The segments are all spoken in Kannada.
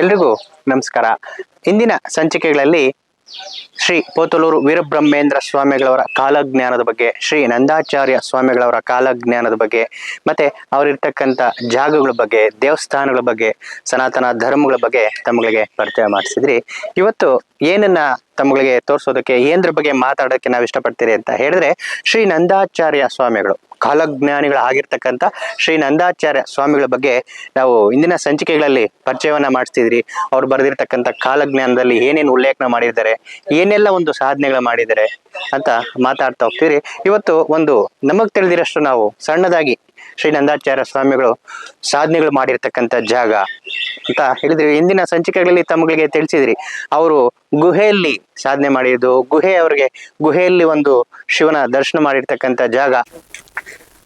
ಎಲ್ರಿಗೂ ನಮಸ್ಕಾರ. ಇಂದಿನ ಸಂಚಿಕೆಗಳಲ್ಲಿ ಶ್ರೀ ಪೋತಲೂರು ವೀರಬ್ರಹ್ಮೇಂದ್ರ ಸ್ವಾಮಿಗಳವರ ಕಾಲಜ್ಞಾನದ ಬಗ್ಗೆ, ಶ್ರೀ ನಂದಾಚಾರ್ಯ ಸ್ವಾಮಿಗಳವರ ಕಾಲಜ್ಞಾನದ ಬಗ್ಗೆ, ಮತ್ತೆ ಅವರಿರ್ತಕ್ಕಂಥ ಜಾಗಗಳ ಬಗ್ಗೆ, ದೇವಸ್ಥಾನಗಳ ಬಗ್ಗೆ, ಸನಾತನ ಧರ್ಮಗಳ ಬಗ್ಗೆ ತಮ್ಮಗಳಿಗೆ ಪರಿಚಯ ಮಾಡಿಸಿದ್ರಿ. ಇವತ್ತು ಏನನ್ನ ತಮ್ಮಗಳಿಗೆ ತೋರಿಸೋದಕ್ಕೆ ಏನ್ರ ಬಗ್ಗೆ ಮಾತಾಡೋಕ್ಕೆ ನಾವು ಇಷ್ಟಪಡ್ತೀರಿ ಅಂತ ಹೇಳಿದ್ರೆ, ಶ್ರೀ ನಂದಾಚಾರ್ಯ ಸ್ವಾಮಿಗಳು ಕಾಲಜ್ಞಾನಿಗಳಾಗಿರ್ತಕ್ಕಂಥ ಶ್ರೀ ನಂದಾಚಾರ್ಯ ಸ್ವಾಮಿಗಳ ಬಗ್ಗೆ ನಾವು ಇಂದಿನ ಸಂಚಿಕೆಗಳಲ್ಲಿ ಪರಿಚಯವನ್ನ ಮಾಡಿಸ್ತಿದ್ರಿ. ಅವ್ರು ಬರೆದಿರ್ತಕ್ಕಂಥ ಕಾಲಜ್ಞಾನದಲ್ಲಿ ಏನೇನು ಉಲ್ಲೇಖನ ಮಾಡಿದ್ದಾರೆ, ಏನೆಲ್ಲ ಒಂದು ಸಾಧನೆಗಳು ಮಾಡಿದ್ದಾರೆ ಅಂತ ಮಾತಾಡ್ತಾ ಹೋಗ್ತೀರಿ. ಇವತ್ತು ಒಂದು ನಮಗ್ ತಿಳಿದಿರಷ್ಟು ನಾವು ಸಣ್ಣದಾಗಿ ಶ್ರೀ ನಂದಾಚಾರ್ಯ ಸ್ವಾಮಿಗಳು ಸಾಧನೆಗಳು ಮಾಡಿರ್ತಕ್ಕಂಥ ಜಾಗ ಅಂತ ಹೇಳಿದ್ರಿ ಇಂದಿನ ಸಂಚಿಕೆಗಳಲ್ಲಿ ತಮ್ಮಗಳಿಗೆ ತಿಳಿಸಿದ್ರಿ. ಅವರು ಗುಹೆಯಲ್ಲಿ ಸಾಧನೆ ಮಾಡಿದ್ದು, ಗುಹೆ ಅವರಿಗೆ ಗುಹೆಯಲ್ಲಿ ಒಂದು ಶಿವನ ದರ್ಶನ ಮಾಡಿರ್ತಕ್ಕಂಥ ಜಾಗ.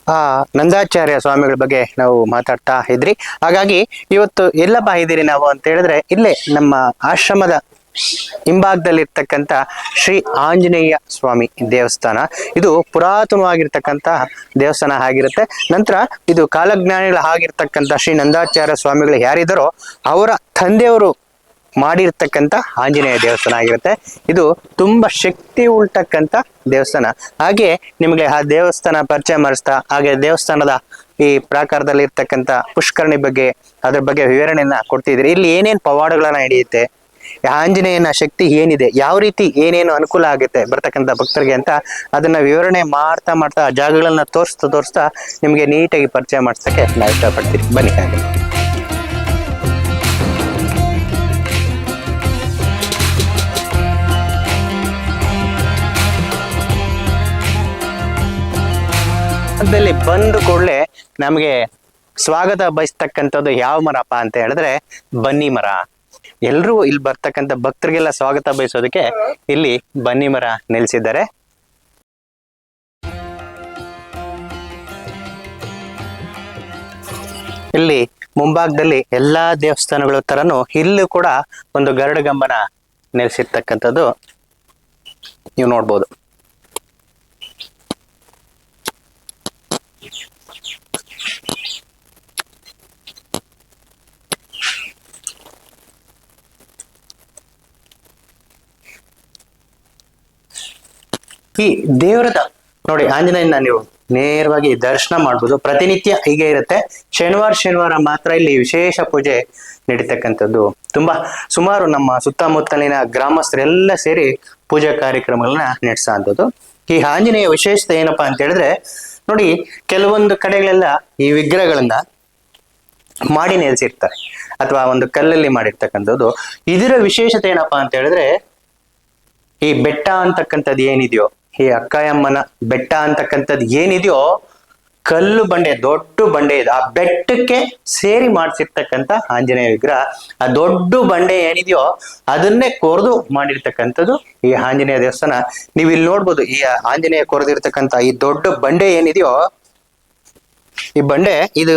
ಆ ನಂದಾಚಾರ್ಯ ಸ್ವಾಮಿಗಳ ಬಗ್ಗೆ ನಾವು ಮಾತಾಡ್ತಾ ಇದ್ರಿ. ಹಾಗಾಗಿ ಇವತ್ತು ಎಲ್ಲಪ್ಪ ಇದ್ದೀರಿ ನಾವು ಅಂತ ಹೇಳಿದ್ರೆ ಇಲ್ಲೇ ನಮ್ಮ ಆಶ್ರಮದ ಹಿಂಭಾಗದಲ್ಲಿರ್ತಕ್ಕಂಥ ಶ್ರೀ ಆಂಜನೇಯ ಸ್ವಾಮಿ ದೇವಸ್ಥಾನ. ಇದು ಪುರಾತನವಾಗಿರ್ತಕ್ಕಂಥ ದೇವಸ್ಥಾನ ಆಗಿರುತ್ತೆ. ನಂತರ ಇದು ಕಾಲಜ್ಞಾನಿಗಳ ಆಗಿರ್ತಕ್ಕಂಥ ಶ್ರೀ ನಂದಾಚಾರ್ಯ ಸ್ವಾಮಿಗಳು ಯಾರಿದ್ದಾರೋ ಅವರ ತಂದೆಯವರು ಮಾಡಿರ್ತಕ್ಕಂಥ ಆಂಜನೇಯ ದೇವಸ್ಥಾನ ಆಗಿರುತ್ತೆ. ಇದು ತುಂಬಾ ಶಕ್ತಿ ಉಳ್ತಕ್ಕಂಥ ದೇವಸ್ಥಾನ. ಹಾಗೆ ನಿಮಗೆ ಆ ದೇವಸ್ಥಾನ ಪರಿಚಯ ಮಾಡಿಸ್ತಾ, ಹಾಗೆ ದೇವಸ್ಥಾನದ ಈ ಪ್ರಾಕಾರದಲ್ಲಿ ಇರ್ತಕ್ಕಂಥ ಪುಷ್ಕರಣಿ ಬಗ್ಗೆ, ಅದ್ರ ಬಗ್ಗೆ ವಿವರಣೆಯನ್ನ ಕೊಡ್ತಿದ್ರಿ ಇಲ್ಲಿ ಏನೇನು ಪವಾಡಗಳನ್ನ ನಡೆಯುತ್ತೆ ಆಂಜನೇಯನ ಶಕ್ತಿ ಏನಿದೆ, ಯಾವ ರೀತಿ ಏನೇನು ಅನುಕೂಲ ಆಗುತ್ತೆ ಬರ್ತಕ್ಕಂಥ ಭಕ್ತರಿಗೆ ಅಂತ ಅದನ್ನ ವಿವರಣೆ ಮಾಡ್ತಾ ಮಾಡ್ತಾ ಜಾಗಗಳನ್ನ ತೋರಿಸ್ತಾ ತೋರಿಸ್ತಾ ನಿಮಗೆ ನೀಟಾಗಿ ಪರಿಚಯ ಮಾಡಿಸೋಕ್ಕೆ ನಾವು ಇಷ್ಟಪಡ್ತೀನಿ ಬನ್ನಿ. ಹಾಗೆ ಬಂದು ಕೂಡಲೇ ನಮಗೆ ಸ್ವಾಗತ ಬಯಸ್ತಕ್ಕಂಥದ್ದು ಯಾವ ಮರಪ್ಪ ಅಂತ ಹೇಳಿದ್ರೆ ಬನ್ನಿ ಮರ. ಎಲ್ರೂ ಇಲ್ಲಿ ಬರ್ತಕ್ಕಂತ ಭಕ್ತರಿಗೆಲ್ಲ ಸ್ವಾಗತ ಬಯಸೋದಕ್ಕೆ ಇಲ್ಲಿ ಬನ್ನಿ ಮರ ನಿಲ್ಸಿದ್ದಾರೆ. ಇಲ್ಲಿ ಮುಂಭಾಗದಲ್ಲಿ ಎಲ್ಲಾ ದೇವಸ್ಥಾನಗಳ ತರನು ಇಲ್ಲೂ ಕೂಡ ಒಂದು ಗರಡಗಂಬನ ನೆಲೆಸಿರ್ತಕ್ಕಂಥದ್ದು ನೀವು ನೋಡ್ಬೋದು. ಈ ದೇವ್ರದ ನೋಡಿ ಆಂಜನೇಯನ ನೀವು ನೇರವಾಗಿ ದರ್ಶನ ಮಾಡ್ಬೋದು. ಪ್ರತಿನಿತ್ಯ ಹೀಗೆ ಇರುತ್ತೆ. ಶನಿವಾರ ಶನಿವಾರ ಮಾತ್ರ ಇಲ್ಲಿ ವಿಶೇಷ ಪೂಜೆ ನಡೀತಕ್ಕಂಥದ್ದು. ತುಂಬಾ ಸುಮಾರು ನಮ್ಮ ಸುತ್ತಮುತ್ತಲಿನ ಗ್ರಾಮಸ್ಥರೆಲ್ಲ ಸೇರಿ ಪೂಜಾ ಕಾರ್ಯಕ್ರಮಗಳನ್ನ ನಡೆಸುವಂಥದ್ದು ಈ ಆಂಜನೇಯ ವಿಶೇಷತೆ ಏನಪ್ಪಾ ಅಂತ ಹೇಳಿದ್ರೆ, ನೋಡಿ ಕೆಲವೊಂದು ಕಡೆಗಳೆಲ್ಲ ಈ ವಿಗ್ರಹಗಳನ್ನ ಮಾಡಿ ನೆಲೆಸಿರ್ತಾರೆ. ಅಥವಾ ಒಂದು ಕಲ್ಲಲ್ಲಿ ಮಾಡಿರ್ತಕ್ಕಂಥದ್ದು. ಇದರ ವಿಶೇಷತೆ ಏನಪ್ಪಾ ಅಂತ ಹೇಳಿದ್ರೆ, ಈ ಬೆಟ್ಟ ಅಂತಕ್ಕಂಥದ್ದು ಏನಿದೆಯೋ ಈ ಅಕ್ಕಯಮ್ಮನ ಬೆಟ್ಟ ಅಂತಕ್ಕಂಥದ್ದು ಏನಿದೆಯೋ ಕಲ್ಲು ಬಂಡೆ, ದೊಡ್ಡ ಬಂಡೆ ಇದೆ. ಆ ಬೆಟ್ಟಕ್ಕೆ ಸೇರಿ ಮಾಡಿಸಿರ್ತಕ್ಕಂಥ ಆಂಜನೇಯ ವಿಗ್ರಹ, ಆ ದೊಡ್ಡ ಬಂಡೆ ಏನಿದೆಯೋ ಅದನ್ನೇ ಕೊರೆದು ಮಾಡಿರ್ತಕ್ಕಂಥದ್ದು ಈ ಆಂಜನೇಯ ದೇವಸ್ಥಾನ. ನೀವು ಇಲ್ಲಿ ನೋಡ್ಬೋದು, ಈ ಆಂಜನೇಯ ಕೊರೆದಿರ್ತಕ್ಕಂಥ ಈ ದೊಡ್ಡ ಬಂಡೆ ಏನಿದೆಯೋ, ಈ ಬಂಡೆ, ಇದು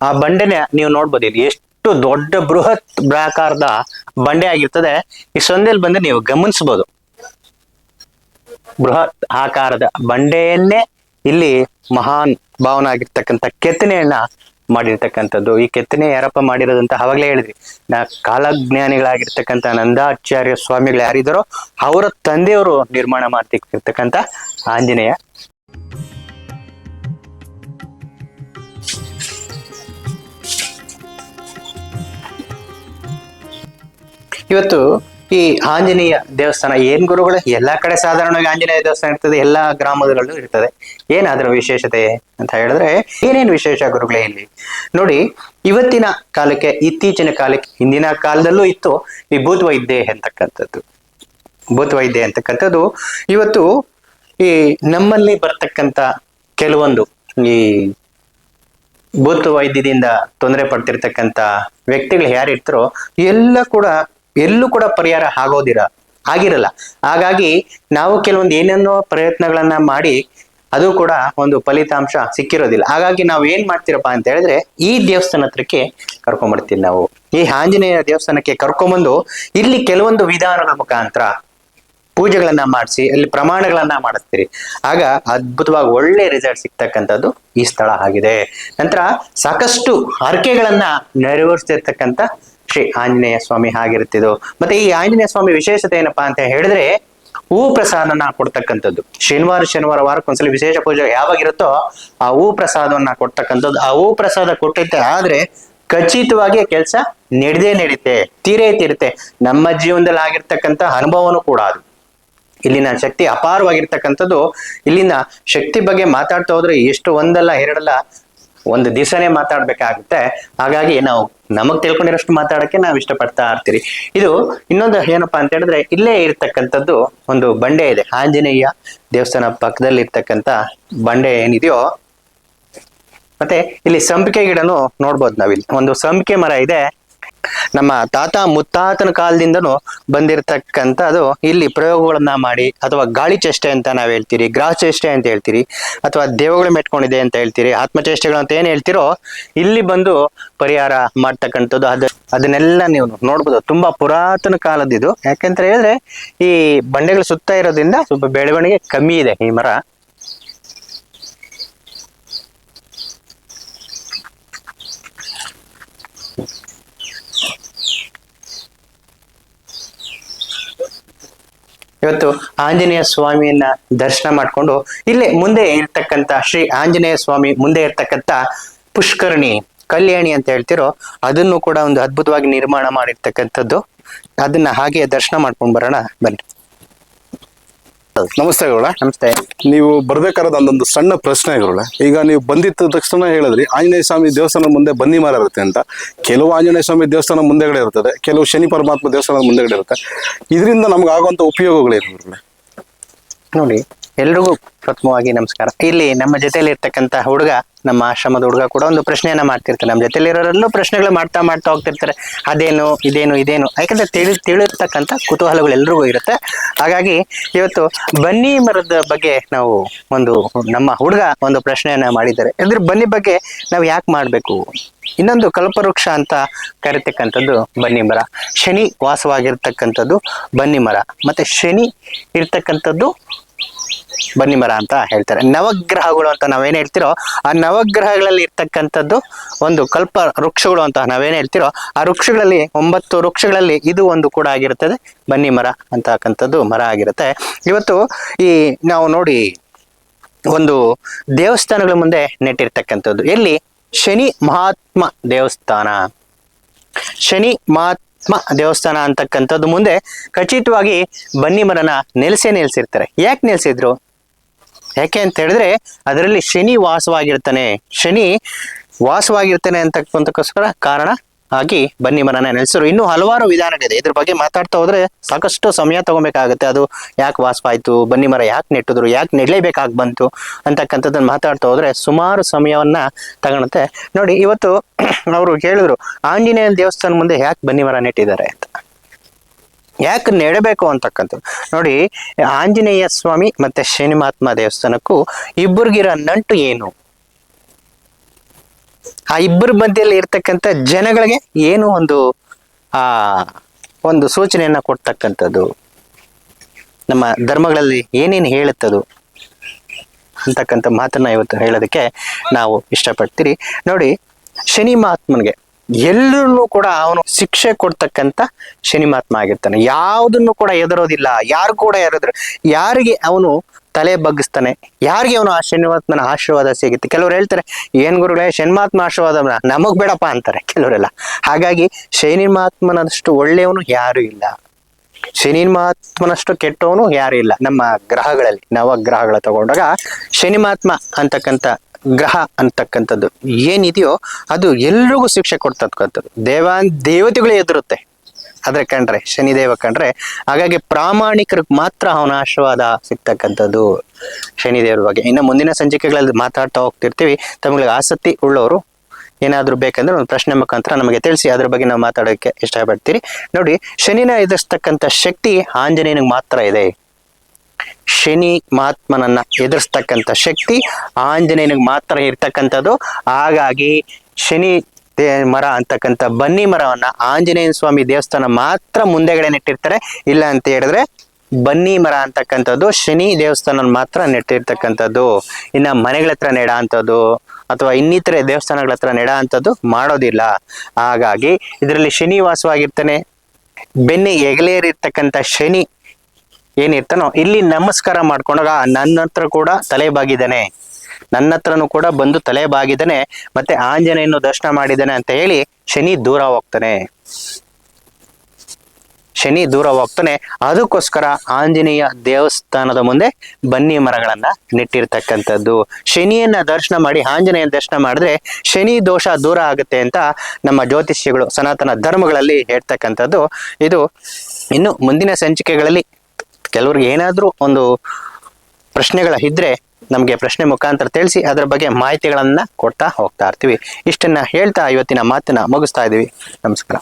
ಆ ಬಂಡೆನೆ ನೀವು ನೋಡ್ಬೋದು, ಇದು ಎಷ್ಟು ದೊಡ್ಡ ಬೃಹತ್ ಪ್ರಾಕಾರದ ಬಂಡೆ ಆಗಿರ್ತದೆ. ಈ ಸಂದೇಲ್ ಬಂದು ನೀವು ಗಮನಿಸಬಹುದು ಬೃಹತ್ ಆಕಾರದ ಬಂಡೆಯನ್ನೇ ಇಲ್ಲಿ ಮಹಾನ್ ಭಾವನ ಆಗಿರ್ತಕ್ಕಂಥ ಕೆತ್ತನೆಯನ್ನ ಮಾಡಿರ್ತಕ್ಕಂಥದ್ದು. ಈ ಕೆತ್ತನೆ ಯಾರಪ್ಪ ಮಾಡಿರೋದಂತ ಅವಾಗಲೇ ಹೇಳಿದ್ವಿ. ನಾ ಕಾಲಜ್ಞಾನಿಗಳಾಗಿರ್ತಕ್ಕಂಥ ನಂದಾಚಾರ್ಯ ಸ್ವಾಮಿಗಳು ಯಾರಿದ್ದಾರೋ ಅವರ ತಂದೆಯವರು ನಿರ್ಮಾಣ ಮಾಡ್ತಿರ್ತಕ್ಕಂಥ ಆಂಜನೇಯ. ಇವತ್ತು ಈ ಆಂಜನೇಯ ದೇವಸ್ಥಾನ, ಏನ್ ಗುರುಗಳು, ಎಲ್ಲಾ ಕಡೆ ಸಾಧಾರಣವಾಗಿ ಆಂಜನೇಯ ದೇವಸ್ಥಾನ ಇರ್ತದೆ, ಎಲ್ಲಾ ಗ್ರಾಮಗಳಲ್ಲೂ ಇರ್ತದೆ. ಏನಾದ್ರ ವಿಶೇಷತೆ ಅಂತ ಹೇಳಿದ್ರೆ, ಏನೇನ್ ವಿಶೇಷ ಗುರುಗಳೇ ಇಲ್ಲಿ? ನೋಡಿ, ಇವತ್ತಿನ ಕಾಲಕ್ಕೆ, ಇತ್ತೀಚಿನ ಕಾಲಕ್ಕೆ, ಹಿಂದಿನ ಕಾಲದಲ್ಲೂ ಇತ್ತು ಈ ಭೂತ್ ವೈದ್ಯ ಅಂತಕ್ಕಂಥದ್ದು. ಭೂತ್ ವೈದ್ಯ ಅಂತಕ್ಕಂಥದ್ದು. ಇವತ್ತು ಈ ನಮ್ಮಲ್ಲಿ ಬರ್ತಕ್ಕಂತ ಕೆಲವೊಂದು ಈ ಭೂತ ವೈದ್ಯದಿಂದ ತೊಂದರೆ ಪಡ್ತಿರ್ತಕ್ಕಂಥ ವ್ಯಕ್ತಿಗಳು ಯಾರಿರ್ತಾರೋ, ಎಲ್ಲ ಕೂಡ ಎಲ್ಲೂ ಕೂಡ ಪರಿಹಾರ ಆಗೋದಿರ, ಆಗಿರಲ್ಲ. ಹಾಗಾಗಿ ನಾವು ಕೆಲವೊಂದು ಏನೇನೋ ಪ್ರಯತ್ನಗಳನ್ನ ಮಾಡಿ ಅದು ಕೂಡ ಒಂದು ಫಲಿತಾಂಶ ಸಿಕ್ಕಿರೋದಿಲ್ಲ. ಹಾಗಾಗಿ ನಾವು ಏನ್ ಮಾಡ್ತಿರಪ್ಪ ಅಂತ ಹೇಳಿದ್ರೆ ಈ ದೇವಸ್ಥಾನ ಹತ್ರಕ್ಕೆ ಕರ್ಕೊಂಡ್ಬರ್ತೀವಿ ನಾವು. ಈ ಆಂಜನೇಯ ದೇವಸ್ಥಾನಕ್ಕೆ ಕರ್ಕೊಂಬಂದು ಇಲ್ಲಿ ಕೆಲವೊಂದು ವಿಧಾನಗಳ ಮುಖಾಂತರ ಪೂಜೆಗಳನ್ನ ಮಾಡಿಸಿ, ಅಲ್ಲಿ ಪ್ರಮಾಣಗಳನ್ನ ಮಾಡಿಸ್ತೀರಿ. ಆಗ ಅದ್ಭುತವಾಗಿ ಒಳ್ಳೆ ರಿಸಲ್ಟ್ ಸಿಗ್ತಕ್ಕಂಥದ್ದು ಈ ಸ್ಥಳ ಆಗಿದೆ. ನಂತರ ಸಾಕಷ್ಟು ಹರಕೆಗಳನ್ನ ನೆರವೇರಿಸ್ತಿರ್ತಕ್ಕಂಥ ಶ್ರೀ ಆಂಜನೇಯ ಸ್ವಾಮಿ ಹಾಗಿರುತ್ತಿದ್ದು. ಮತ್ತೆ ಈ ಆಂಜನೇಯ ಸ್ವಾಮಿ ವಿಶೇಷತೆ ಏನಪ್ಪಾ ಅಂತ ಹೇಳಿದ್ರೆ, ಹೂ ಪ್ರಸಾದನ ಕೊಡ್ತಕ್ಕಂಥದ್ದು. ಶನಿವಾರ ಶನಿವಾರ ವಾರಕ್ಕೊಂದ್ಸಲ ವಿಶೇಷ ಪೂಜೆ ಯಾವಾಗಿರುತ್ತೋ ಆ ಹೂ ಪ್ರಸಾದವನ್ನ ಕೊಡ್ತಕ್ಕಂಥದ್ದು. ಆ ಹೂ ಪ್ರಸಾದ ಕೊಟ್ಟಿದ್ದೆ ಆದ್ರೆ ಖಚಿತವಾಗಿ ಕೆಲಸ ನಡೆದೇ ನಡೀತೆ, ತೀರೇ ತೀರುತ್ತೆ ನಮ್ಮ ಜೀವನದಲ್ಲಿ ಆಗಿರ್ತಕ್ಕಂಥ ಅನುಭವನೂ ಕೂಡ ಅದು. ಇಲ್ಲಿನ ಶಕ್ತಿ ಅಪಾರವಾಗಿರ್ತಕ್ಕಂಥದ್ದು. ಇಲ್ಲಿನ ಶಕ್ತಿ ಬಗ್ಗೆ ಮಾತಾಡ್ತಾ ಹೋದ್ರೆ ಎಷ್ಟು ಒಂದಲ್ಲ, ಎರಡಲ್ಲ ಒಂದು ದಿವಸನೇ ಮಾತಾಡ್ಬೇಕಾಗುತ್ತೆ. ಹಾಗಾಗಿ ನಾವು ನಮಗ್ ತಿಳ್ಕೊಂಡಿರೋಷ್ಟು ಮಾತಾಡಕ್ಕೆ ನಾವು ಇಷ್ಟಪಡ್ತಾ ಇರ್ತೀರಿ. ಇದು ಇನ್ನೊಂದು ಏನಪ್ಪಾ ಅಂತ ಹೇಳಿದ್ರೆ ಇಲ್ಲೇ ಇರ್ತಕ್ಕಂಥದ್ದು ಒಂದು ಬಂಡೆ ಇದೆ. ಆಂಜನೇಯ ದೇವಸ್ಥಾನ ಪಕ್ಕದಲ್ಲಿ ಇರ್ತಕ್ಕಂತ ಬಂಡೆ ಏನಿದೆಯೋ, ಮತ್ತೆ ಇಲ್ಲಿ ಸಂಪಿಗೆ ಗಿಡನು ನೋಡ್ಬೋದು ನಾವಿಲ್ಲಿ. ಒಂದು ಸಂಪಿಗೆ ಮರ ಇದೆ. ನಮ್ಮ ತಾತ ಮುತ್ತಾತನ ಕಾಲದಿಂದನೂ ಬಂದಿರತಕ್ಕಂಥದ್ದು ಇಲ್ಲಿ ಪ್ರಯೋಗಗಳನ್ನ ಮಾಡಿ ಅಥವಾ ಗಾಳಿ ಚೇಷ್ಟೆ ಅಂತ ನಾವ್ ಹೇಳ್ತೀರಿ, ಗ್ರಹ ಚೇಷ್ಟೆ ಅಂತ ಹೇಳ್ತೀರಿ, ಅಥವಾ ದೇವಗಳು ಮೆಟ್ಕೊಂಡಿದೆ ಅಂತ ಹೇಳ್ತೀರಿ, ಆತ್ಮಚೇಷ್ಟೆಗಳು ಅಂತ ಏನ್ ಹೇಳ್ತಿರೋ ಇಲ್ಲಿ ಬಂದು ಪರಿಹಾರ ಮಾಡ್ತಕ್ಕಂಥದ್ದು ಅದ, ಅದನ್ನೆಲ್ಲ ನೀವು ನೋಡ್ಬೋದು. ತುಂಬಾ ಪುರಾತನ ಕಾಲದಿದು ಯಾಕಂತ ಹೇಳಿದ್ರೆ ಈ ಬಂಡೆಗಳು ಸುತ್ತ ಇರೋದ್ರಿಂದ ಸ್ವಲ್ಪ ಬೆಳವಣಿಗೆ ಕಮ್ಮಿ ಇದೆ ಈ ಮರ. ಇವತ್ತು ಆಂಜನೇಯ ಸ್ವಾಮಿಯನ್ನ ದರ್ಶನ ಮಾಡ್ಕೊಂಡು ಇಲ್ಲೇ ಮುಂದೆ ಇರ್ತಕ್ಕಂಥ ಶ್ರೀ ಆಂಜನೇಯ ಸ್ವಾಮಿ ಮುಂದೆ ಇರ್ತಕ್ಕಂಥ ಪುಷ್ಕರಣಿ, ಕಲ್ಯಾಣಿ ಅಂತ ಹೇಳ್ತಿರೋ ಅದನ್ನು ಕೂಡ ಒಂದು ಅದ್ಭುತವಾಗಿ ನಿರ್ಮಾಣ ಮಾಡಿರ್ತಕ್ಕಂಥದ್ದು. ಅದನ್ನ ಹಾಗೆ ದರ್ಶನ ಮಾಡ್ಕೊಂಡು ಬರೋಣ, ಬನ್ನಿ. ನಮಸ್ತೆ ಗುರುಳ ನಮಸ್ತೆ. ನೀವು ಬರ್ಬೇಕಾದ ಒಂದೊಂದು ಸಣ್ಣ ಪ್ರಶ್ನೆ ಗುರುಳ ಈಗ ನೀವು ಬಂದಿದ್ದ ತಕ್ಷಣ ಹೇಳಿದ್ರಿ ಆಂಜನೇಯ ಸ್ವಾಮಿ ದೇವಸ್ಥಾನ ಮುಂದೆ ಬನ್ನಿ ಮರ ಇರುತ್ತೆ ಅಂತ. ಕೆಲವು ಆಂಜನೇಯ ಸ್ವಾಮಿ ದೇವಸ್ಥಾನ ಮುಂದೆಗಡೆ ಇರ್ತದೆ ಕೆಲವು ಶನಿ ಪರಮಾತ್ಮ ದೇವಸ್ಥಾನದ ಮುಂದೆಗಡೆ ಇರುತ್ತೆ. ಇದರಿಂದ ನಮ್ಗೆ ಆಗುವಂತ ಉಪಯೋಗಗಳೇನು ಗುರುಳ ನೋಡಿ ಎಲ್ರಿಗೂ ಪ್ರಥಮವಾಗಿ ನಮಸ್ಕಾರ. ಇಲ್ಲಿ ನಮ್ಮ ಜೊತೆಯಲ್ಲಿ ಇರ್ತಕ್ಕಂಥ ಹುಡುಗ ನಮ್ಮ ಆಶ್ರಮದ ಹುಡುಗ ಕೂಡ ಒಂದು ಪ್ರಶ್ನೆಯನ್ನ ಮಾಡ್ತಿರ್ತಾರೆ. ನಮ್ಮ ಜೊತೆಲಿ ಇರೋರೆಲ್ಲೂ ಪ್ರಶ್ನೆಗಳು ಮಾಡ್ತಾ ಮಾಡ್ತಾ ಹೋಗ್ತಿರ್ತಾರೆ. ಅದೇನು, ಇದೇನು ಇದೇನು? ಯಾಕಂದ್ರೆ ತಿಳಿ, ತಿಳಿರ್ತಕ್ಕಂಥ ಕುತೂಹಲಗಳು ಎಲ್ರಿಗೂ ಇರುತ್ತೆ. ಹಾಗಾಗಿ ಇವತ್ತು ಬನ್ನಿ ಮರದ ಬಗ್ಗೆ ನಾವು ಒಂದು ನಮ್ಮ ಹುಡುಗ ಒಂದು ಪ್ರಶ್ನೆಯನ್ನ ಮಾಡಿದ್ದಾರೆ. ಅಂದ್ರೆ ಬನ್ನಿ ಬಗ್ಗೆ ನಾವು ಯಾಕೆ ಮಾಡಬೇಕು? ಇನ್ನೊಂದು ಕಲ್ಪವೃಕ್ಷ ಅಂತ ಕರಿತಕ್ಕಂಥದ್ದು ಬನ್ನಿ ಮರ. ಶನಿ ವಾಸವಾಗಿರ್ತಕ್ಕಂಥದ್ದು ಬನ್ನಿ ಮರ. ಮತ್ತೆ ಶನಿ ಇರ್ತಕ್ಕಂಥದ್ದು ಬನ್ನಿ ಮರ ಅಂತ ಹೇಳ್ತಾರೆ. ನವಗ್ರಹಗಳು ಅಂತ ನಾವೇನು ಹೇಳ್ತಿರೋ, ಆ ನವಗ್ರಹಗಳಲ್ಲಿ ಇರ್ತಕ್ಕಂಥದ್ದು ಒಂದು ಕಲ್ಪ ವೃಕ್ಷಗಳು ಅಂತ ನಾವೇನು ಹೇಳ್ತಿರೋ, ಆ ವೃಕ್ಷಗಳಲ್ಲಿ ಒಂಬತ್ತು ವೃಕ್ಷಗಳಲ್ಲಿ ಇದು ಒಂದು ಕೂಡ ಆಗಿರುತ್ತದೆ. ಬನ್ನಿ ಮರ ಅಂತಕ್ಕಂಥದ್ದು ಮರ ಆಗಿರುತ್ತೆ. ಇವತ್ತು ಈ ನಾವು ನೋಡಿ ಒಂದು ದೇವಸ್ಥಾನಗಳ ಮುಂದೆ ನೆಟ್ಟಿರ್ತಕ್ಕಂಥದ್ದು. ಎಲ್ಲಿ? ಶನಿ ಮಹಾತ್ಮ ದೇವಸ್ಥಾನ. ಶನಿ ಮಹಾತ್ಮ ದೇವಸ್ಥಾನ ಅಂತಕ್ಕಂಥದ್ದು ಮುಂದೆ ಖಚಿತವಾಗಿ ಬನ್ನಿ ಮರನ ನೆಲೆಸೇ ನೆಲೆಸಿರ್ತಾರೆ. ಯಾಕೆ ನಿಲ್ಸಿದ್ರು? ಯಾಕೆ ಅಂತ ಹೇಳಿದ್ರೆ ಅದರಲ್ಲಿ ಶನಿ ವಾಸವಾಗಿರ್ತಾನೆ. ಶನಿ ವಾಸವಾಗಿರ್ತಾನೆ ಅಂತಕ್ಕಂಥಕ್ಕೋಸ್ಕರ ಕಾರಣ ಆಗಿ ಬನ್ನಿ ಮರನ ನೆಲೆಸರು. ಇನ್ನೂ ಹಲವಾರು ವಿಧಾನಗಳಿದೆ ಇದ್ರ ಬಗ್ಗೆ ಮಾತಾಡ್ತಾ ಹೋದ್ರೆ ಸಾಕಷ್ಟು ಸಮಯ ತಗೋಬೇಕಾಗುತ್ತೆ. ಅದು ಯಾಕೆ ವಾಸವಾಯ್ತು ಬನ್ನಿ ಮರ ಯಾಕೆ ನೆಟ್ಟಿದ್ರು, ಯಾಕೆ ನೆಡ್ಲೇಬೇಕಾಗಿ ಬಂತು ಅಂತಕ್ಕಂಥದ್ದನ್ನ ಮಾತಾಡ್ತಾ ಹೋದ್ರೆ ಸುಮಾರು ಸಮಯವನ್ನ ತಗೊಳುತ್ತೆ. ನೋಡಿ, ಇವತ್ತು ಅವರು ಹೇಳಿದ್ರು ಆಂಜನೇಯ ದೇವಸ್ಥಾನ ಮುಂದೆ ಯಾಕೆ ಬನ್ನಿ ಮರ ನೆಟ್ಟಿದ್ದಾರೆ ಅಂತ. ಯಾಕೆ ನೆಡಬೇಕು ಅಂತಕ್ಕಂಥದ್ದು? ನೋಡಿ, ಆಂಜನೇಯ ಸ್ವಾಮಿ ಮತ್ತೆ ಶನಿ ಮಹಾತ್ಮ ದೇವಸ್ಥಾನಕ್ಕೂ ಇಬ್ಬರಿಗಿರೋ ನಂಟು ಏನು? ಆ ಇಬ್ಬರ ಮಧ್ಯೆಯಲ್ಲಿ ಇರ್ತಕ್ಕಂಥ ಜನಗಳಿಗೆ ಏನು ಒಂದು, ಆ, ಒಂದು ಸೂಚನೆಯನ್ನ ಕೊಡ್ತಕ್ಕಂಥದ್ದು? ನಮ್ಮ ಧರ್ಮಗಳಲ್ಲಿ ಏನೇನು ಹೇಳುತ್ತದು ಅಂತಕ್ಕಂಥ ಮಾತನ್ನ ಇವತ್ತು ಹೇಳೋದಕ್ಕೆ ನಾವು ಇಷ್ಟಪಡ್ತೀರಿ. ನೋಡಿ ಶನಿ ಮಹಾತ್ಮನಿಗೆ ಎಲ್ಲರನ್ನೂ ಕೂಡ ಅವನು ಶಿಕ್ಷೆ ಕೊಡ್ತಕ್ಕಂತ ಶನಿ ಮಹಾತ್ಮ ಆಗಿರ್ತಾನೆ. ಯಾವುದನ್ನು ಕೂಡ ಎದುರೋದಿಲ್ಲ ಯಾರು ಕೂಡ ಎದುರು ಯಾರಿಗೆ ಅವನು ತಲೆ ಬಗ್ಗಿಸ್ತಾನೆ, ಯಾರಿಗೆ ಅವನು ಆ ಶನಿಮಾತ್ಮನ ಆಶೀರ್ವಾದ ಸಿಗುತ್ತೆ. ಕೆಲವ್ರು ಹೇಳ್ತಾರೆ, ಏನ್ ಗುರುಗಳೇ ಶನಿಮಾತ್ಮ ಆಶೀರ್ವಾದ ನಮಗ್ ಬೇಡಪ್ಪ ಅಂತಾರೆ ಕೆಲವರೆಲ್ಲ. ಹಾಗಾಗಿ ಶನಿ ಮಹಾತ್ಮನಷ್ಟು ಒಳ್ಳೆಯವನು ಯಾರು ಇಲ್ಲ. ಶನಿ ಮಹಾತ್ಮನಷ್ಟು ಕೆಟ್ಟವನು ಯಾರು ಇಲ್ಲ. ನಮ್ಮ ಗ್ರಹಗಳಲ್ಲಿ ನವಗ್ರಹಗಳ ತಗೊಂಡಾಗ ಶನಿ ಮಹಾತ್ಮ ಅಂತಕ್ಕಂಥ ಗ್ರಹ ಅಂತಕ್ಕಂಥದ್ದು ಏನಿದೆಯೋ ಅದು ಎಲ್ರಿಗೂ ಶಿಕ್ಷೆ ಕೊಡ್ತಕ್ಕಂಥದ್ದು. ದೇವ ದೇವತೆಗಳು ಎದುರುತ್ತೆ ಆದ್ರೆ ಕಂಡ್ರೆ, ಶನಿದೇವ ಕಂಡ್ರೆ, ಹಾಗಾಗಿ ಪ್ರಾಮಾಣಿಕರಿಗೆ ಮಾತ್ರ ಅವನ ಆಶೀರ್ವಾದ ಸಿಗ್ತಕ್ಕಂಥದ್ದು ಶನಿದೇವ್ರ ಬಗ್ಗೆ. ಇನ್ನು ಮುಂದಿನ ಸಂಚಿಕೆಗಳಲ್ಲಿ ಮಾತಾಡ್ತಾ ಹೋಗ್ತಿರ್ತೀವಿ. ತಮಗೆ ಆಸಕ್ತಿ ಉಳ್ಳವರು ಏನಾದರೂ ಬೇಕಂದ್ರೆ ಒಂದು ಪ್ರಶ್ನೆ ಮುಖಾಂತರ ನಮಗೆ ತಿಳಿಸಿ, ಅದ್ರ ಬಗ್ಗೆ ನಾವು ಮಾತಾಡೋಕೆ ಇಷ್ಟಪಡ್ತೀರಿ. ನೋಡಿ, ಶನಿನ ಎದುರಿಸ್ತಕ್ಕಂಥ ಶಕ್ತಿ ಆಂಜನೇಯನಿಗೆ ಮಾತ್ರ ಇದೆ. ಶನಿ ಮಹಾತ್ಮನನ್ನ ಎದುರಿಸ್ತಕ್ಕಂಥ ಶಕ್ತಿ, ಆಂಜನೇಯನಿಗೆ ಮಾತ್ರ ಇರ್ತಕ್ಕಂಥದ್ದು. ಹಾಗಾಗಿ ಶನಿ ಮರ ಅಂತಕ್ಕಂಥ ಬನ್ನಿ ಮರವನ್ನ ಆಂಜನೇಯನ ಸ್ವಾಮಿ ದೇವಸ್ಥಾನ ಮಾತ್ರ ಮುಂದೆಗಡೆ ನೆಟ್ಟಿರ್ತಾರೆ. ಇಲ್ಲ ಅಂತ ಹೇಳಿದ್ರೆ ಬನ್ನಿ ಮರ ಅಂತಕ್ಕಂಥದ್ದು ಶನಿ ದೇವಸ್ಥಾನ ಮಾತ್ರ ನೆಟ್ಟಿರ್ತಕ್ಕಂಥದ್ದು. ಇನ್ನ ಮನೆಗಳ ಹತ್ರ ನೆಡ ಅಥವಾ ಇನ್ನಿತರೆ ದೇವಸ್ಥಾನಗಳ ಹತ್ರ ನೆಡ ಮಾಡೋದಿಲ್ಲ. ಹಾಗಾಗಿ ಇದರಲ್ಲಿ ಶನಿ ವಾಸವಾಗಿರ್ತಾನೆ. ಬೆನ್ನಿ ಎಗಲೇರಿರ್ತಕ್ಕಂಥ ಶನಿ ಏನಿರ್ತಾನೋ, ಇಲ್ಲಿ ನಮಸ್ಕಾರ ಮಾಡ್ಕೊಂಡಾಗ ನನ್ನ ಹತ್ರ ಕೂಡ ತಲೆ ಬಾಗಿದ್ದಾನೆ. ನನ್ನ ಹತ್ರನೂ ಕೂಡ ಬಂದು ತಲೆ ಬಾಗಿದ್ದಾನೆ, ಮತ್ತೆ ಆಂಜನೇಯನ್ನು ದರ್ಶನ ಮಾಡಿದ್ದಾನೆ ಅಂತ ಹೇಳಿ ಶನಿ ದೂರ ಹೋಗ್ತಾನೆ. ಶನಿ ದೂರ ಹೋಗ್ತಾನೆ. ಅದಕ್ಕೋಸ್ಕರ ಆಂಜನೇಯ ದೇವಸ್ಥಾನದ ಮುಂದೆ ಬನ್ನಿ ಮರಗಳನ್ನ ನೆಟ್ಟಿರ್ತಕ್ಕಂಥದ್ದು. ಶನಿಯನ್ನ ದರ್ಶನ ಮಾಡಿ ಆಂಜನೇಯ ದರ್ಶನ ಮಾಡಿದ್ರೆ ಶನಿ ದೋಷ ದೂರ ಆಗುತ್ತೆ ಅಂತ ನಮ್ಮ ಜ್ಯೋತಿಷ್ಯಗಳು, ಸನಾತನ ಧರ್ಮಗಳಲ್ಲಿ ಹೇಳ್ತಕ್ಕಂಥದ್ದು. ಇದು ಇನ್ನು ಮುಂದಿನ ಸಂಚಿಕೆಗಳಲ್ಲಿ ಕೆಲವ್ರಿಗೆ ಏನಾದರೂ ಒಂದು ಪ್ರಶ್ನೆಗಳ ಇದ್ರೆ ನಮಗೆ ಪ್ರಶ್ನೆ ಮುಖಾಂತರ ತಿಳಿಸಿ ಅದರ ಬಗ್ಗೆ ಮಾಹಿತಿಗಳನ್ನು ಕೊಡ್ತಾ ಹೋಗ್ತಾ ಇರ್ತೀವಿ. ಇಷ್ಟನ್ನ ಹೇಳ್ತಾ ಇವತ್ತಿನ ಮಾತನ್ನ ಮುಗಿಸ್ತಾ ಇದೀವಿ ನಮಸ್ಕಾರ.